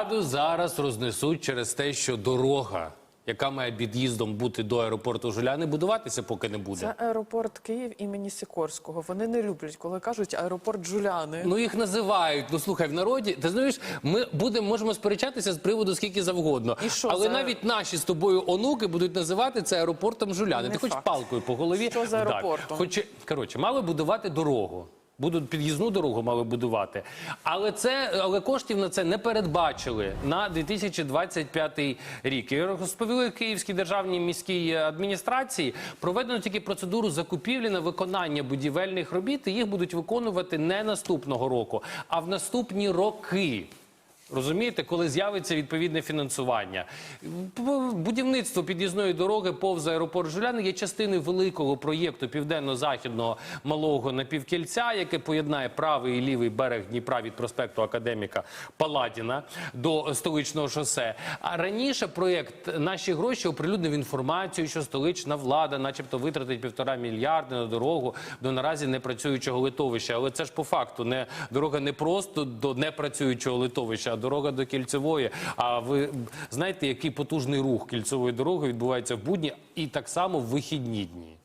Раду зараз рознесуть через те, що дорога, яка має під'їздом бути до аеропорту Жуляни, будуватися поки не буде. Це аеропорт Київ імені Сікорського. Вони не люблять, коли кажуть аеропорт Джуляни. Ну їх називають. Ну слухай, в народі. Ти знаєш, ми будемо можемо сперечатися з приводу скільки завгодно. І що Але за- навіть наші з тобою онуки будуть називати це аеропортом Жуляни. Не Ти хоч факт. палкою по голові. Що за вдар. аеропортом? Хоч коротше, мали будувати дорогу. Будуть під'їзну дорогу мали будувати, але це але коштів на це не передбачили на 2025 рік. І розповіли Київській державній міській адміністрації. Проведено тільки процедуру закупівлі на виконання будівельних робіт. і Їх будуть виконувати не наступного року, а в наступні роки. Розумієте, коли з'явиться відповідне фінансування, будівництво під'їзної дороги повз аеропорт Жуляни є частиною великого проєкту південно-західного малого напівкільця, яке поєднає правий і лівий берег Дніпра від проспекту Академіка Паладіна до столичного шосе. А раніше проєкт наші гроші оприлюднив інформацію, що столична влада, начебто, витратить півтора мільярди на дорогу до наразі непрацюючого литовища. Але це ж по факту не дорога не просто до непрацюючого литовища, дорога до кільцевої. А ви знаєте, який потужний рух кільцевої дороги відбувається в будні і так само в вихідні дні.